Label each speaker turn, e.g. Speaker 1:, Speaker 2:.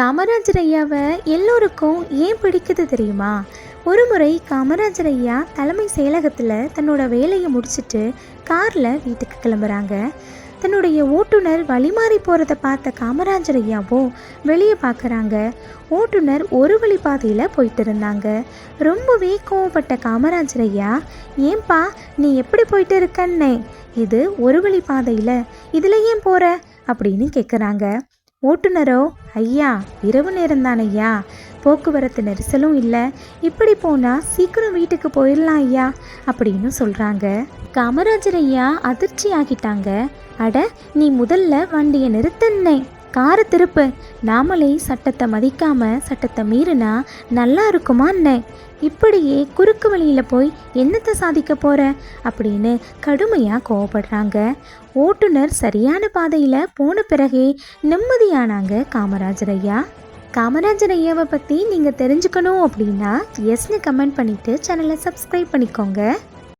Speaker 1: காமராஜர் ஐயாவை எல்லோருக்கும் ஏன் பிடிக்குது தெரியுமா? ஒரு முறை காமராஜர் ஐயா தலைமை செயலகத்தில் தன்னோட வேலையை முடிச்சுட்டு காரில் வீட்டுக்கு கிளம்புறாங்க. தன்னுடைய ஓட்டுநர் வழிமாறி போகிறத பார்த்த காமராஜர் ஐயாவும் வெளியே பார்க்குறாங்க ஓட்டுநர் ஒரு வழி பாதையில் போயிட்டு இருந்தாங்க. ரொம்பவே கோவப்பட்ட காமராஜர் ஐயா ஏன்பா நீ எப்படி போயிட்டு இருக்கன்னே? இது ஒரு வழி பாதையில் இதில் ஏன் போகிற அப்படின்னு கேட்குறாங்க ஓட்டுநரோ ஐயா இரவு நேரம்தான் ஐயா. போக்குவரத்து நெரிசலும் இல்லை. இப்படி போனால் சீக்கிரம் வீட்டுக்கு போயிடலாம் ஐயா அப்படின்னு சொல்கிறாங்க காமராஜர் ஐயா அதிர்ச்சி ஆகிட்டாங்க அட நீ முதல்ல வண்டியை நிறுத்தன்னே. காரை திருப்பு நாமளே சட்டத்தை மதிக்காம சட்டத்தை மீறினா நல்லா இருக்குமா இப்படியே குறுக்கு வழியில் போய் என்னத்தை சாதிக்க போற? அப்படின்னு கடுமையாக கோவப்படுறாங்க. ஓட்டுநர் சரியான பாதையில் போன பிறகே நிம்மதியானாங்க காமராஜர் ஐயா. காமராஜர் ஐயாவை பற்றி நீங்கள் தெரிஞ்சுக்கணும் அப்படின்னா எஸ்னு கமெண்ட் பண்ணிவிட்டு சேனலை சப்ஸ்கிரைப் பண்ணிக்கோங்க.